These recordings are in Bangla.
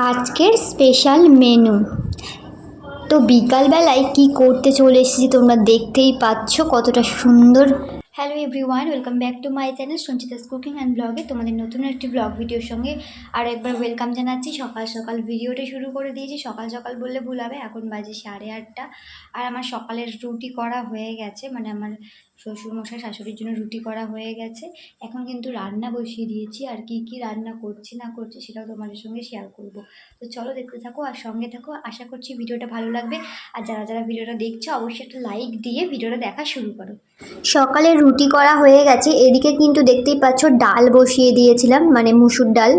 আজকের স্পেশাল মেনু তো বিকালবেলায় কি করতে চলে এসেছি তোমরা দেখতেই পাচ্ছ কতটা সুন্দর hello everyone welcome back to my channel Sanchita's cooking and ব্লগে তোমাদের নতুন একটি ব্লগ ভিডিওর সঙ্গে আর একবার ওয়েলকাম জানাচ্ছি। সকাল সকাল ভিডিওটা শুরু করে দিয়েছি। সকাল সকাল বললে ভুল হবে, এখন বাজে সাড়ে আটটা। আর আমার সকালের রুটি করা হয়ে গেছে মানে আমার শ্বশুরমশাই শাশুড়ির জন্য রুটি করা হয়ে গেছে। এখন কিন্তু রান্না বসিয়ে দিয়েছি, আর কি কি রান্না করছি না করছি সেটাও তোমাদের সঙ্গে শেয়ার করব। তো চলো দেখতে থাকো আর সঙ্গে থাকো, আশা করছি ভিডিওটা ভালো লাগবে। আর যারা যারা ভিডিওটা দেখছ, অবশ্যই একটা লাইক দিয়ে ভিডিওটা দেখা শুরু করো। সকালে রুটি করা হয়ে গেছে। এদিকে কিন্তু দেখতেই পাচ্ছ ডাল বসিয়ে দিয়েছিলাম মানে মুসুর ডাল।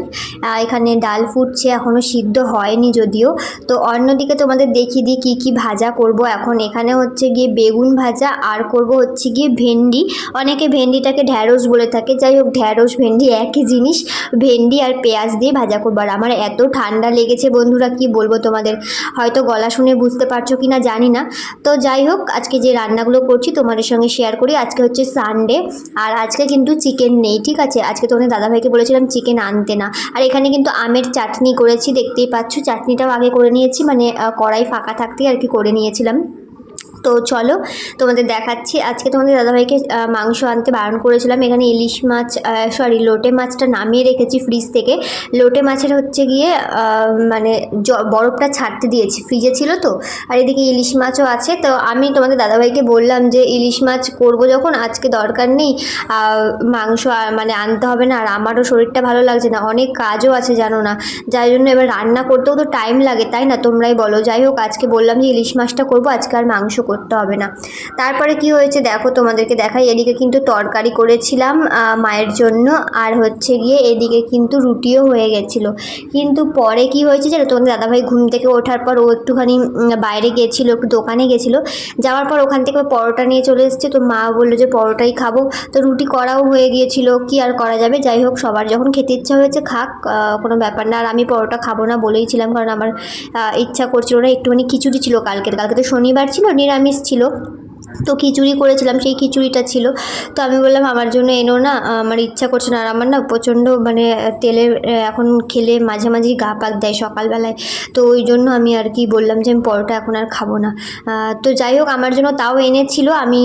এখানে ডাল ফুটছে এখনও সিদ্ধ হয়নি যদিও। তো অন্যদিকে তোমাদের দেখিয়ে দিই কী কী ভাজা করব এখন। এখানে হচ্ছে গিয়ে বেগুন ভাজা, আর করব হচ্ছে গিয়ে ভেন্ডি। অনেকে ভেন্ডিটাকে ঢ্যাঁড়স বলে থাকে। যাই হোক, ঢ্যাঁড়স, ভেন্ডি একই জিনিস। ভেন্ডি আর পেঁয়াজ দিয়ে ভাজা করব। আর আমার এত ঠান্ডা লেগেছে বন্ধুরা, কি বলব তোমাদের? হয়তো গলা শুনে বুঝতে পারছ কি না জানি না। তো যাই হোক, আজকে যে রান্নাগুলো করছি তোমাদের সঙ্গে শেয়ার করি। আজকে হচ্ছে সানডে আর আজকে কিন্তু চিকেন নেই, ঠিক আছে? আজকে তোমাদের দাদাভাইকে বলেছিলাম চিকেন আনতে না। আর এখানে কিন্তু আমের চাটনি করেছি, দেখতেই পাচ্ছ। চাটনিটাও আগে করে নিয়েছি মানে কড়াই ফাঁকা থাকতেই আর কি করে নিয়েছিলাম। তো চলো তোমাদের দেখাচ্ছি। আজকে তোমাদের দাদাভাইকে মাংস আনতে বারণ করেছিলাম। এখানে ইলিশ মাছ সরি লোটে মাছটা নামিয়ে রেখেছি ফ্রিজ থেকে। লোটে মাছের হচ্ছে গিয়ে মানে বরফটা ছাড়তে দিয়েছি। ফ্রিজে ছিল তো। আর এদিকে ইলিশ মাছও আছে। তো আমি তোমাদের দাদাভাইকে বললাম যে, ইলিশ মাছ করব যখন, আজকে দরকার নেই। মাংস মানে আনতে হবে না। আর আমারও শরীরটা ভালো লাগছে না। অনেক কাজও আছে, জানো না। যাই জন্য এবার রান্না করতেও তো টাইম লাগে, তাই না? তোমরাই বলো। যাই হোক, আজকে বললাম যে, ইলিশ মাছটা করব। আজকে আর মাংস করতে হবে না। তারপরে কি হয়েছে দেখো, তোমাদেরকে দেখাই, এদিকে কিন্তু তরকারি করেছিলাম মায়ের জন্য, আর হচ্ছে গিয়ে এদিকে কিন্তু রুটিও হয়ে গেছিল। কিন্তু পরে কি হয়েছে যে তোমাদের দাদাভাই ঘুম থেকে ওঠার পর ও একটুখানি বাইরে গেছিল, একটু দোকানে গেছিল। যাওয়ার পর ওখান থেকে পরোটা নিয়ে চলে এসেছে, তো মা বলল যে পরোটাই খাব। তো রুটি করাও হয়ে গিয়েছিল, কি আর করা যাবে? যাই হোক, সবার যখন খেতে ইচ্ছা হয়েছে খাক কোনো ব্যাপার না। আর আমি পরোটা খাব না বলেইছিলাম কারণ আমার ইচ্ছা করছিল না, একটুখানি খিচুড়ি ছিল কালকের। কালকে তো শনিবার ছিল, নিরামিষ ছিল। তো খিচুড়ি করেছিলাম সেই খিচুড়িটা ছিল। তো আমি বললাম আমার জন্য এনো না আমার ইচ্ছা করছে না। আর আমার না প্রচণ্ড মানে আহ, এখন খেলে মাঝে মাঝেই গা পাক দেয় সকালবেলায়। তো ওই জন্য আমি আর কি বললাম যে আমি পরোটা এখন আর খাব না। তো যাই হোক আমার জন্য তাও এনেছিল। আমি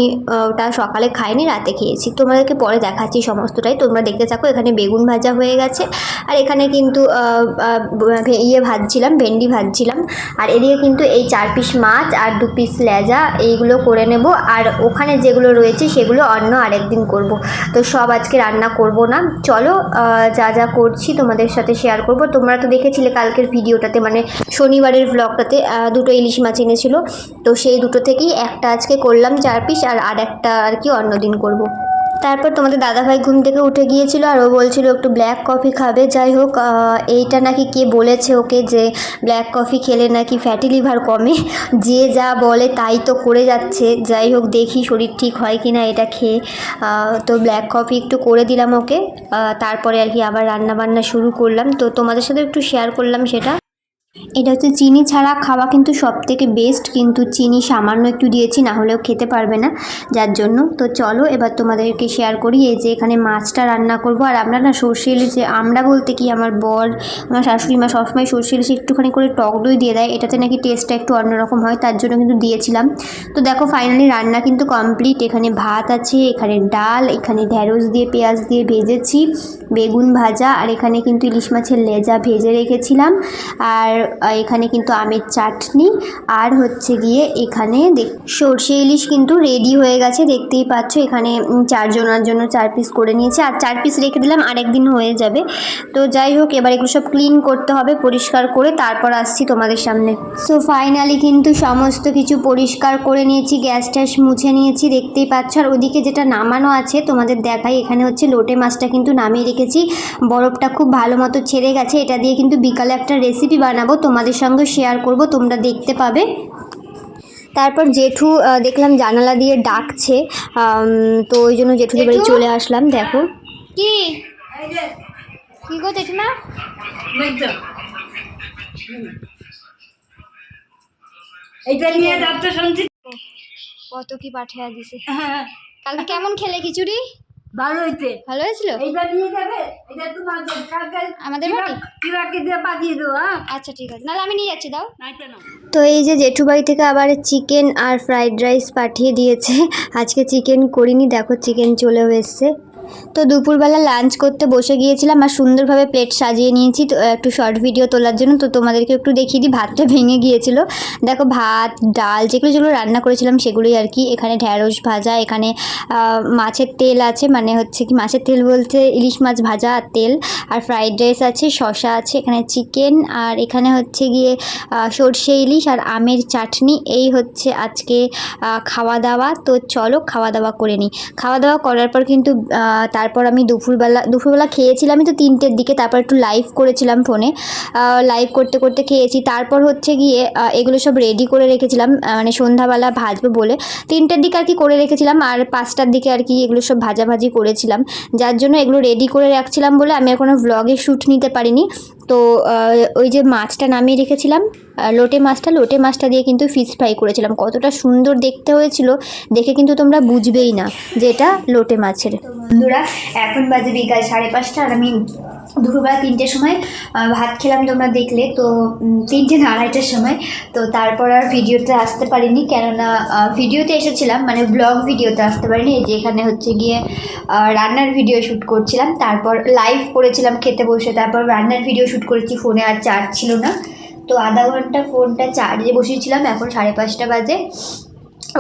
ওটা সকালে খাইনি রাতে খেয়েছি। তোমাদেরকে পরে দেখাচ্ছি সমস্তটাই। তোমরা দেখতে থাকো এখানে বেগুন ভাজা হয়ে গেছে। আর এখানে কিন্তু ইয়ে ভাজছিলাম ভেন্ডি ভাজছিলাম। আর এদিকে কিন্তু এই চার পিস মাছ আর দু পিস লেজা এইগুলো করে নেব। আর ওখানে যেগুলো রয়েছে সেগুলো অন্য আরেকদিন করব। তো সব আজকে রান্না করব না। চলো যা যা করছি তোমাদের সাথে শেয়ার করব। তোমরা তো দেখেছিলে কালকের ভিডিওটাতে মানে শনিবারের ব্লগটাতে দুটো ইলিশ মাছ এনেছিল। তো সেই দুটো থেকেই একটা আজকে করলাম চার পিস আর আর একটা আর কি অন্য দিন করব। তারপর তোমাদের দাদাভাই ঘুম থেকে উঠে গিয়েছিল আর ও বলছিল একটু ব্ল্যাক কফি খাবে। যাই হোক এইটা নাকি কে বলেছে ওকে যে ব্ল্যাক কফি খেলে নাকি ফ্যাটি লিভার কমে। যে যা বলে তাই তো করে যাচ্ছে। যাই হোক, দেখি শরীর ঠিক হয় কি না এটা খেয়ে। তো ব্ল্যাক কফি একটু করে দিলাম ওকে। তারপরে আর কি আবার রান্না বান্না শুরু করলাম। তো তোমাদের সাথে একটু শেয়ার করলাম সেটা। এটা হচ্ছে চিনি ছাড়া খাওয়া কিন্তু সব থেকে বেস্ট কিন্তু চিনি সামান্য একটু দিয়েছি, না হলেও খেতে পারবে না, যার জন্য। তো চলো, এবার তোমাদেরকে শেয়ার করি, এই যে এখানে মাছটা রান্না করব। আর আমরা না সর্ষে ইলিশে আমরা বলতে কি, আমার বর, আমার শাশুড়ি মা সবসময় সর্ষে ইলিশে একটুখানি করে টক দই দিয়ে দেয়, এটাতে নাকি টেস্টটা একটু অন্যরকম হয়, তার জন্য কিন্তু দিয়েছিলাম। তো দেখো ফাইনালি রান্না কিন্তু কমপ্লিট এখানে ভাত আছে, এখানে ডাল, এখানে ঢ্যাঁড়স দিয়ে, পেঁয়াজ দিয়ে ভেজেছি, বেগুন ভাজা, আর এখানে কিন্তু ইলিশ মাছের লেজা ভেজে রেখেছিলাম। আর এখানে কিন্তু আমের চাটনি আর হচ্ছে গিয়ে এখানে সর্ষে ইলিশ কিন্তু রেডি হয়ে গেছে, দেখতেই পাচ্ছ। এখানে চারজনার জন্য চার পিস করে নিয়েছে। আর চার পিস রেখে দিলাম, আরেকদিন হয়ে যাবে। তো যাই হোক, এবার এগুলো সব ক্লিন করতে হবে, পরিষ্কার করে তারপর আসছি তোমাদের সামনে। সো ফাইনালি কিন্তু সমস্ত কিছু পরিষ্কার করে নিয়েছি, গ্যাস ট্যাস মুছে নিয়েছি, দেখতেই পাচ্ছ। আর ওদিকে যেটা নামানো আছে, তোমাদের দেখাই। এখানে হচ্ছে লোটে মাছটা কিন্তু নামিয়ে রেখেছি। বরফটা খুব ভালো মতো ছেড়ে গেছে। এটা দিয়ে কিন্তু বিকালে একটা রেসিপি বানাবো। তোমাদের সঙ্গে শেয়ার করব তোমরা দেখতে পাবে। তারপর জেঠু দেখলাম জানালা দিয়ে ডাকছে। তো ওই জন্য জেঠুদের বাড়ি চলে আসলাম দেখো। কি? কি গো জেঠিমা? এইটা নিয়ে যাচ্ছে শুনছি কত কি পাঠিয়ে দিছে। হ্যাঁ। কালকে কেমন খেলে খিচুড়ি? ভালো হয়েছে। ভালো হয়েছিল? এইটা নিয়ে যাবে? এটা তোমার কালকে আমাদের বাড়ি? চিরাকে দিয়ে পাঠিয়ে দেবো হ্যাঁ? আচ্ছা ঠিক আছে। নাহলে আমি নিয়ে যাচ্ছি দাও। তো এই যে জেঠু বাড়ি থেকে আবার চিকেন আর ফ্রাইড রাইস পাঠিয়ে দিয়েছে। আজকে চিকেন করিনি দেখো চিকেন চলেও এসছে। তো দুপুরবেলা লাঞ্চ করতে বসে গিয়েছিলাম আর সুন্দরভাবে প্লেট সাজিয়ে নিয়েছি। তো একটু শর্ট ভিডিও তোলার জন্য। তো তোমাদেরকে একটু দেখিয়ে দিই, ভাতটা ভেঙে গিয়েছিল। দেখো, ভাত, ডাল যেগুলো যেগুলো রান্না করেছিলাম সেগুলোই আর কি। এখানে ঢ্যাঁড়স ভাজা, এখানে মাছের তেল আছে। মানে হচ্ছে কি, মাছের তেল বলতে ইলিশ মাছ ভাজা আর তেল। আর ফ্রাইড রাইস আছে, শসা আছে, এখানে চিকেন আর এখানে হচ্ছে গিয়ে সর্ষে ইলিশ আর আমের চাটনি। এই হচ্ছে আজকে খাওয়া দাওয়া। তো চলো খাওয়া দাওয়া করে নিই। খাওয়া দাওয়া করার পর কিন্তু তারপর আমি দুপুরবেলা দুপুরবেলা খেয়েছিলাম তো তিনটের দিকে, তারপর একটু লাইভ করেছিলাম ফোনে লাইভ করতে করতে খেয়েছি। তারপর হচ্ছে গিয়ে এগুলো সব রেডি করে রেখেছিলাম মানে সন্ধ্যাবেলা ভাজবো বলে। তিনটের দিকে আর কি করে রেখেছিলাম, আর পাঁচটার দিকে আর কি এগুলো সব ভাজাভাজি করেছিলাম। যার জন্য এগুলো রেডি করে রাখছিলাম বলে আমি এখনও ব্লগে ভ্লগে শ্যুট নিতে পারিনি। তো ওই যে মাছটা নামিয়ে রেখেছিলাম লোটে মাছটা লোটে মাছটা দিয়ে কিন্তু ফিশ ফ্রাই করেছিলাম। কতটা সুন্দর দেখতে হয়েছিল, দেখে কিন্তু তোমরা বুঝবেই না যে এটা লোটে মাছের। বন্ধুরা, এখন বাজে বিকাল সাড়ে পাঁচটা, আর আমি দুপুরবেলা তিনটের সময় ভাত খেলাম তোমরা দেখলে। তো তিনটে না আড়াইটার সময়। তো তারপর আর ভিডিওতে আসতে পারিনি, কেননা ভিডিওতে এসেছিলাম মানে ব্লগ ভিডিওতে আসতে পারিনি। এই যে এখানে হচ্ছে গিয়ে রান্নার ভিডিও শ্যুট করছিলাম। তারপর লাইভ করেছিলাম খেতে বসে। তারপর রান্নার ভিডিও শ্যুট করেছি, ফোনে আর চার্জ ছিল না। তো আধা ঘণ্টা ফোনটা চার্জে বসিয়েছিলাম। এখন সাড়ে পাঁচটা বাজে।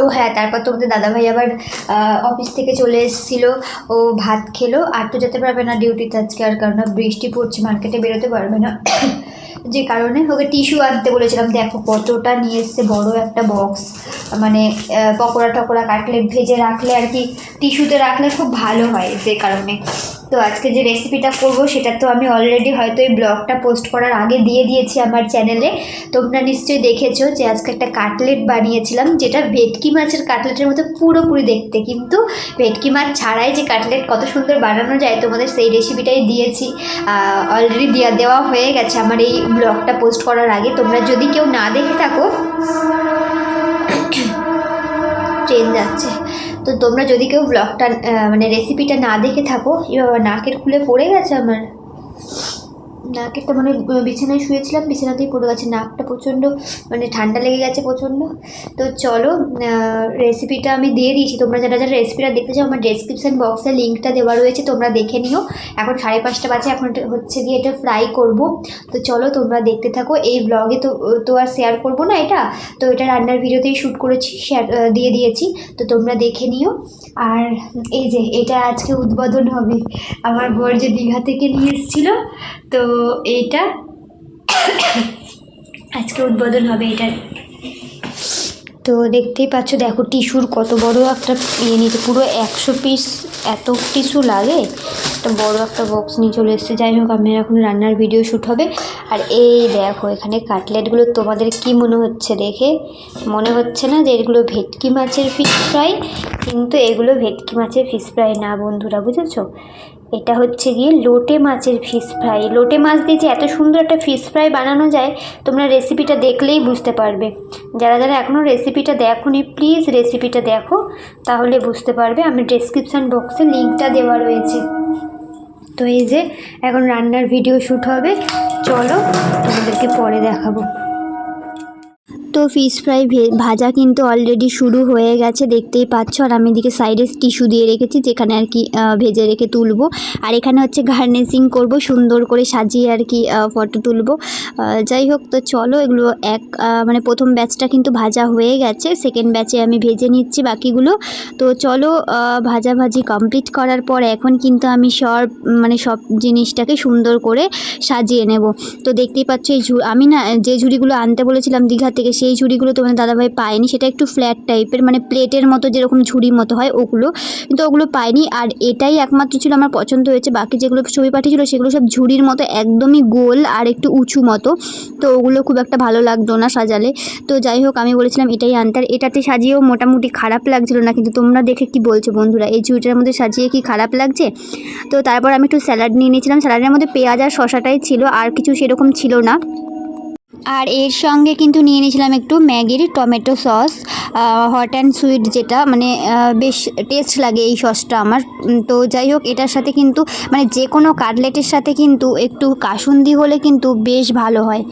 ও হ্যাঁ তারপর তোমাদের দাদাভাই আবার অফিস থেকে চলে এসেছিল। ও ভাত খেলো। আর তো যেতে পারবে না ডিউটিতে আজকে, আর কারণ বৃষ্টি পড়ছে মার্কেটে বেরোতে পারবে না। যে কারণে ওকে টিস্যু আনতে বলেছিলাম, দেখো কতটা নিয়ে এসছে, বড় একটা বক্স মানে পকোড়া টকোড়া কাটলেট ভেজে রাখলে আর কি টিস্যুতে রাখলে খুব ভালো হয় যে কারণে। তো আজকে যে রেসিপিটা করব, সেটা তো আমি অলরেডি হয়তো এই ব্লগটা পোস্ট করার আগে দিয়ে দিয়েছি আমার চ্যানেলে তোমরা নিশ্চয়ই দেখেছ যে আজকে একটা কাটলেট বানিয়েছিলাম, যেটা ভেটকি মাছের কাটলেটের মতো পুরোপুরি দেখতে। কিন্তু ভেটকি মাছ ছাড়াই যে কাটলেট কত সুন্দর বানানো যায়, তোমাদের সেই রেসিপিটাই দিয়েছি। অলরেডি দেওয়া দেওয়া হয়ে গেছে। আমার এই ব্লগটা পোস্ট করার আগে তোমরা যদি কেউ না দেখে থাকো, ট্রেন যাচ্ছে। তো তোমরা যদি কেউ ব্লগটা মানে রেসিপিটা না দেখে থাকো এ বাবা নাকের খুলে পড়ে গেছে আমার। নাকেরটা মানে বিছানায় শুয়েছিলাম বিছানাতেই পড়ে গেছে। নাকটা প্রচণ্ড মানে ঠান্ডা লেগে গেছে প্রচণ্ড। তো চলো রেসিপিটা আমি দিয়ে দিয়েছি। তোমরা যারা যারা রেসিপিটা দেখতে চাও, আমার ডেসক্রিপশান বক্সে লিঙ্কটা দেওয়া রয়েছে, তোমরা দেখে নিও। এখন সাড়ে পাঁচটা বাজে, এখন হচ্ছে গিয়ে এটা ফ্রাই করব। তো চলো, তোমরা দেখতে থাকো। এই ব্লগে তো তো আর শেয়ার করব না এটা। তো এটা রান্নার ভিডিওতেই শ্যুট করেছি শেয়ার দিয়ে দিয়েছি। তো তোমরা দেখে নিও। আর এই যে, এটা আজকে উদ্বোধন হবে। আমার বর যে দীঘা থেকে নিয়ে এসেছিল তো এইটা আজকে উদ্বোধন হবে এটার তো দেখতেই পাচ্ছ, দেখো টিস্যুর কত বড় একটা ইয়ে নিয়েছে পুরো একশো পিস এত টিস্যু লাগে, একটা বড় একটা বক্স নিয়ে চলে এসেছে। যাই হোক, আমি এখন রান্নার ভিডিও শ্যুট হবে। আর এই দেখো, এখানে কাটলেটগুলো তোমাদের কি মনে হচ্ছে দেখে? মনে হচ্ছে না যে এগুলো ভেটকি মাছের ফিশ ফ্রাই কিন্তু এগুলো ভেটকি মাছের ফিশ ফ্রাই না, বন্ধুরা, বুঝেছ? এটা হচ্ছে গিয়ে লোটে মাছের ফিশ ফ্রাই লোটে মাছ দিয়ে যে এত সুন্দর একটা ফিশ ফ্রাই বানানো যায়, তোমরা রেসিপিটা দেখলেই বুঝতে পারবে। যারা যারা এখনও রেসিপিটা দেখোনি প্লিজ রেসিপিটা দেখো, তাহলে বুঝতে পারবে। আমি ডেসক্রিপশান বক্সে লিঙ্কটা দেওয়া রয়েছে। তো এই যে, এখন রান্নার ভিডিও শ্যুট হবে। চলো তোমাদেরকে পরে দেখাবো। তো ফিশ ফ্রাই ভাজা কিন্তু অলরেডি শুরু হয়ে গেছে দেখতেই পাচ্ছ। আর আমি এদিকে সাইডে টিস্যু দিয়ে রেখেছি যেখানে আর কি ভেজে রেখে তুলবো। আর এখানে হচ্ছে গার্নিশিং করব সুন্দর করে সাজিয়ে আর কি ফটো তুলবো। যাই হোক তো চলো এগুলো এক মানে প্রথম ব্যাচটা কিন্তু ভাজা হয়ে গেছে। সেকেন্ড ব্যাচে আমি ভেজে নিচ্ছি বাকিগুলো। তো চলো আহ, ভাজাভাজি কমপ্লিট করার পর এখন কিন্তু আমি সব মানে সব জিনিসটাকে সুন্দর করে সাজিয়ে নেব। তো দেখতেই পাচ্ছ এই আমি না যে ঝুড়িগুলো আনতে বলেছিলাম দীঘা থেকে সেই ঝুড়িগুলো তোমাদের দাদাভাই পায়নি, সেটা একটু ফ্ল্যাট টাইপের মানে প্লেটের মতো যেরকম ঝুড়ির মতো হয় ওগুলো। কিন্তু ওগুলো পাইনি আর এটাই একমাত্র ছিল আমার পছন্দ হয়েছে। বাকি যেগুলো ছবি পাঠিয়েছিল সেগুলো সব ঝুড়ির মতো, একদমই গোল আর একটু উঁচু মতো। তো ওগুলো খুব একটা ভালো লাগতো না সাজালে। তো যাই হোক, আমি বলেছিলাম এটাই আনতার এটাতে সাজিয়েও মোটামুটি খারাপ লাগছিল না, কিন্তু তোমরা দেখে কি বলছো বন্ধুরা? এই ঝুড়িটার মধ্যে সাজিয়ে কি খারাপ লাগছে? তো তারপর আমি একটু স্যালাড নিয়ে নিয়েছিলাম। স্যালাডের মধ্যে পেঁয়াজ আর শশাটাই ছিল, আর কিছু সেরকম ছিল না। আর এর সঙ্গে কিন্তু নিয়ে নিয়েছিলাম একটু ম্যাগির tomato sauce hot and sweet যেটা মানে বেশ টেস্ট লাগে এই সসটা আমার। তো যাই হোক, এটার সাথে কিন্তু মানে যে কোনো কাটলেটের সাথে কিন্তু একটু কাসুন্দি হলে কিন্তু বেশ ভালো হয়।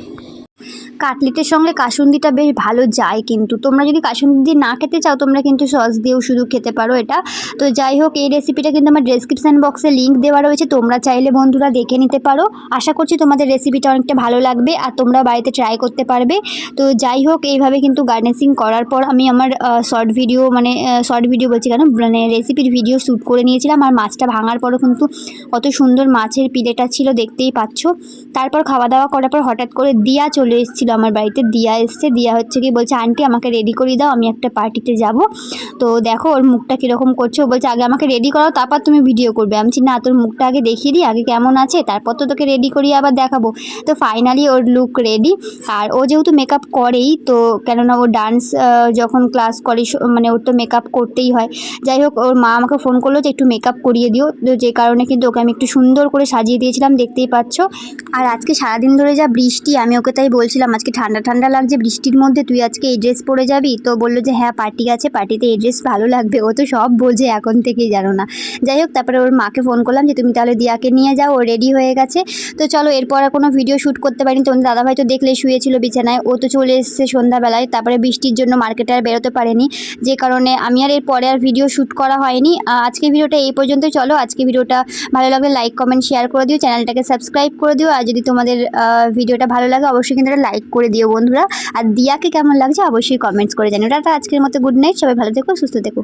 কাটলেটের সঙ্গে কাসুন্দিটা বেশ ভালো যায় কিন্তু। তোমরা যদি কাসুন্দি দিয়ে না খেতে চাও, তোমরা কিন্তু সস দিয়েও শুধু খেতে পারো এটা। তো যাই হোক, এই রেসিপিটা কিন্তু আমার ডেসক্রিপশান বক্সে লিঙ্ক দেওয়া রয়েছে, তোমরা চাইলে বন্ধুরা দেখে নিতে পারো। আশা করছি তোমাদের রেসিপিটা অনেকটা ভালো লাগবে আর তোমরা বাড়িতে ট্রাই করতে পারবে। তো যাই হোক, এইভাবে কিন্তু গার্নেসিং করার পর আমি আমার শর্ট ভিডিও মানে শর্ট ভিডিও বলছি কেন? মানে রেসিপির ভিডিও শ্যুট করে নিয়েছিলাম আর মাছটা ভাঙার পরও কিন্তু কত সুন্দর মাছের পিলেটা ছিল, দেখতেই পাচ্ছ। তারপর খাওয়া দাওয়া করার পর হঠাৎ করে দিয়া চলে এসেছিল আমার বাড়িতে। দিয়া এসছে দিয়া হচ্ছে কি বলছে আন্টি আমাকে রেডি করিয়ে দাও আমি একটা পার্টিতে যাব। তো দেখো ওর মুখটা কীরকম করছে। ও বলছে আগে আমাকে রেডি করাও তারপর তুমি ভিডিও করবে। আমি বলছি, না তোর মুখটা আগে দেখিয়ে দিই আগে কেমন আছে তারপর তো তোকে রেডি করিয়ে আবার দেখাবো। তো ফাইনালি ওর লুক রেডি আর ও যেহেতু মেকআপ করেই তো কেননা ও ডান্স যখন ক্লাস করে মানে ওর তো মেকআপ করতেই হয়। যাই হোক ওর মা আমাকে ফোন করল যে একটু মেকআপ করিয়ে দিও। যে কারণে কিন্তু ওকে আমি একটু সুন্দর করে সাজিয়ে দিয়েছিলাম দেখতেই পাচ্ছ। আর আজকে সারাদিন ধরে যা বৃষ্টি আমি ওকে তাই বলছিলাম আজকে ঠান্ডা ঠান্ডা লাগছে, বৃষ্টির মধ্যে তুই আজকে এই ড্রেস পরে যাবি? তো বলল যে হ্যাঁ পার্টি আছে, পার্টিতে এই ড্রেস ভালো লাগবে। ও তো সব বোঝে এখন থেকেই জানো না। যাই হোক, তারপরে ওর মাকে ফোন করলাম যে, তুমি তাহলে দিয়াকে নিয়ে যাও, ও রেডি হয়ে গেছে। তো চলো, এরপর আর কোনো ভিডিও শ্যুট করতে পারিনি। তোমাদের দাদাভাই তো দেখলে শুয়েছিল বিছানায়। ও তো চলে এসছে সন্ধ্যাবেলায়। তারপরে বৃষ্টির জন্য মার্কেটে আর বেরোতে পারেনি। যে কারণে আমি আর এরপরে আর ভিডিও শ্যুট করা হয়নি। আজকে ভিডিওটা এই পর্যন্ত চলো আজকে ভিডিওটা ভালো লাগলে লাইক কমেন্ট শেয়ার করে দিও। চ্যানেলটাকে সাবস্ক্রাইব করে দিও। আর যদি তোমাদের ভিডিওটা ভালো লাগে, অবশ্যই কিন্তু লাইক করে দিও বন্ধুরা। আর দিয়াকে কেমন লাগছে অবশ্যই কমেন্টস করে জানিও। টাটা, আজকের মতো গুড নাইট সবাই ভালো থেকো, সুস্থ থেকো।